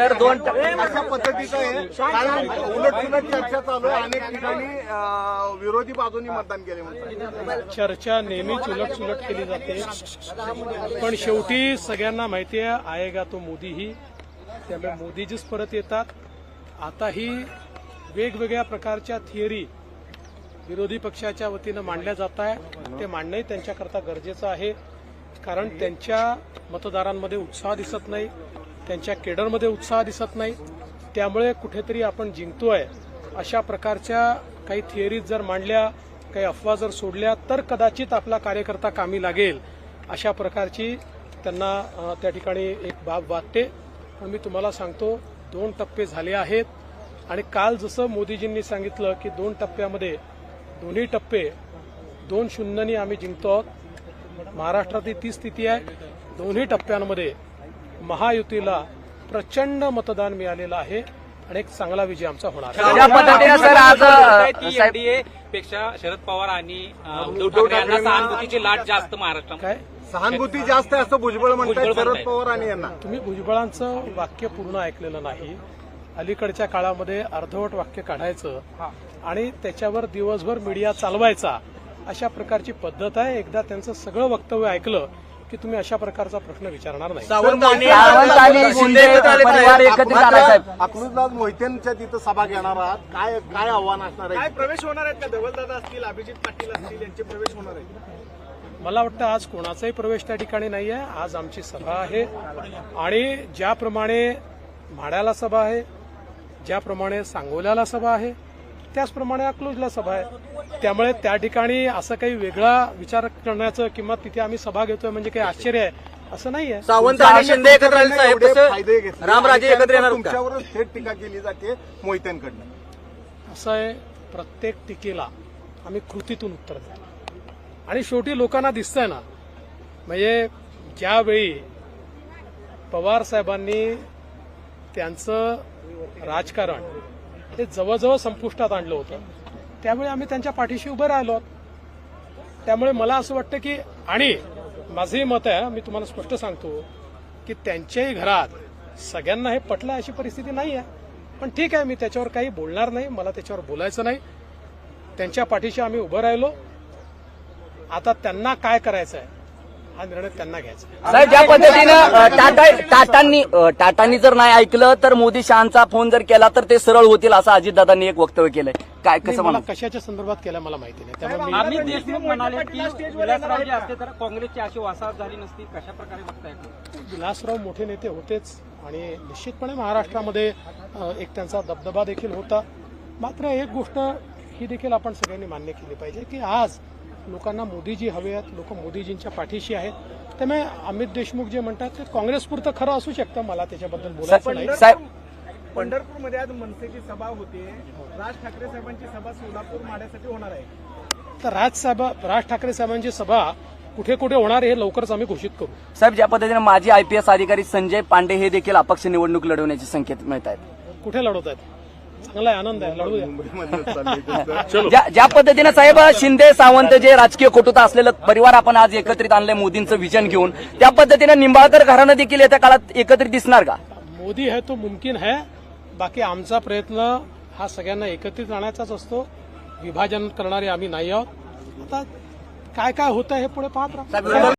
तर दोन अशा पद्धतीचं आहे. कारण उलट सुलट चर्चा चालू आहे. अनेक ठिकाणी विरोधी बाजूनी मतदान केले म्हणतात. चर्चा नेहमीच उलट सुलट केली जाते. पण शेवटी सगळ्यांना माहिती आहे आएगा तो मोदीही? त्यामुळे मोदीजीच परत येतात. आताही वेगवेगळ्या प्रकारच्या थिअरी विरोधी पक्षाच्या वतीनं मांडल्या जात आहे. ते मांडणंही त्यांच्याकरता गरजेचं आहे. कारण त्यांच्या मतदारांमध्ये उत्साह दिसत नाही. त्यांच्या केडरमध्ये उत्साह दिसत नाही. त्यामुळे कुठेतरी आपण जिंकतोय अशा प्रकारच्या काही थिअरीज जर मांडल्या काही अफवा जर सोडल्या तर कदाचित आपला कार्यकर्ता कामी लागेल. अशा प्रकारची त्यांना त्या ठिकाणी एक बाब वाटते. पण मी तुम्हाला सांगतो दोन टप्पे झाले आहेत. आणि काल जसं मोदीजींनी सांगितलं की दोन टप्प्यामध्ये दोन्ही टप्पे दोन शून्यनी आम्ही जिंकतो आहोत. महाराष्ट्रातली ती स्थिती आहे. दोन्ही टप्प्यांमध्ये महायुतीला प्रचंड मतदान मिळालेलं आहे आणि एक चांगला विजय आमचा होणार पेक्षा शरद पवार आणि उद्धव ठाकरे सहानुभूतीची लाट जास्त महाराष्ट्रात. काय? सहानुभूती जास्त आहे असं भुजबळ म्हणतात शरद. पवार आणि यांना. तुम्ही भुजबळांचं वाक्य पूर्ण ऐकलेलं नाही. अलीकडच्या काळामध्ये अर्धवट वाक्य काढायचं आणि त्याच्यावर दिवसभर मीडिया चालवायचा अशा प्रकारची पद्धत आहे. एकदा त्यांचं सगळं वक्तव्य ऐकलं की तुम्ही अशा प्रकारचा प्रश्न विचारणार नाही. सावंत आणि शिंदे परिवार एकत्रित आला साहेब. अकलूजदास मोहितेंच्या तिथं सभा घेणार आहात. काय काय आव्हान असणार काय आहे प्रवेश होणार आहेत का? धवलदादा असतील अभिजित पाटील असतील यांचे प्रवेश होणार आहेत. मला वाटतं आज कोणाचाही प्रवेश त्या ठिकाणी नाही आहे आज आमची सभा आहे. आणि ज्याप्रमाणे म्हाड्याला सभा आहे ज्याप्रमाणे सांगोल्याला सभा आहे त्याचप्रमाणे अकलूजला सभा आहे. त्यामुळे त्या ठिकाणी असं काही वेगळा विचार करण्याचं किंवा तिथे आम्ही सभा घेतोय म्हणजे काही आश्चर्य आहे असं नाही आहे सावंत आणि शिंदे एकत्र आले साहेब. रामराजे एकत्र येणार तुमच्यावरच थेट टीका केली जाते मोहित्यांकडनं असं आहे प्रत्येक टीकेला आम्ही कृतीतून उत्तर देतो आणि शेवटी लोकांना दिसतंय ना म्हणजे ज्यावेळी पवार साहेबांनी त्यांचं राजकारण हे जवळजवळ संपुष्टात आणलं होतं. त्यामुळे आम्ही त्यांच्या पाठीशी उभं राहिलो. आहोत. त्यामुळे मला असं वाटतं की आणि माझंही मत आहे मी तुम्हाला स्पष्ट सांगतो की त्यांच्याही घरात सगळ्यांना हे पटलं अशी परिस्थिती नाही आहे. पण ठीक आहे मी त्याच्यावर काही बोलणार नाही मला त्याच्यावर बोलायचं नाही. त्यांच्या पाठीशी आम्ही उभं राहिलो. आता त्यांना काय करायचं आहे हा निर्णय त्यांना घ्यायचा. साहेब ज्या पद्धतीनं टाटा टाटांनी टाटांनी जर नाही ऐकलं तर मोदी शहांचा फोन जर केला तर ते सरळ होतील असं अजितदादांनी एक वक्तव्य केलंय. काय कसं मला म्हणा कशाच्या संदर्भात केलं मला माहिती नाही. त्यामुळे मी अमित देशमुख म्हणाले की विलासरावजी असते तर काँग्रेसची अशी वासाहत झाली नसती. कशा प्रकारे बघताय विलासराव मोठे नेते होतेच आणि निश्चितपणे महाराष्ट्रामध्ये अ, एक त्यांचा दबदबा देखील होता. मात्र एक गोष्ट ही देखील आपण सगळ्यांनी मान्य केली पाहिजे की आज लोकांना मोदीजी हवे आहेत लोक मोदीजींच्या पाठीशी आहेत. त्यामुळे अमित देशमुख जे म्हणतात ते काँग्रेसपुरतं खरं असू शकतं मला त्याच्याबद्दल बोलायचं नाही. साहेब पंढरपूरमध्ये आज मनसेची सभा होते राज ठाकरे साहेबांची सभा सोलापूर माड्यासाठी होणार आहे. तर राज साहेब राज ठाकरे साहेबांची सभा कुठे कुठे होणार आहे हे लवकरच आम्ही घोषित करू. साहेब ज्या पद्धतीने माजी आयपीएस अधिकारी संजय पांडे हे देखील अपक्ष निवडणूक लढवण्याचे संकेत मिळत आहेत कुठे लढवत आहेत चांगला आनंद आहे लढू द्या. ज्या पद्धतीनं साहेब शिंदे सावंत जे राजकीय कुटुंब असलेलं परिवार आपण आज एकत्रित आणलंय मोदींचं विजन घेऊन त्या पद्धतीनं निंबाळकर घराणं देखील येत्या काळात एकत्रित दिसणार का? मोदी है तो मुमकिन है बाकी आमचा प्रयत्न हा सगळ्यांना एकत्रित आणायचाच असतो. विभाजन करणारे आम्ही नाही आहोत. आता काय काय होतं हे पुढे पाहत राहा.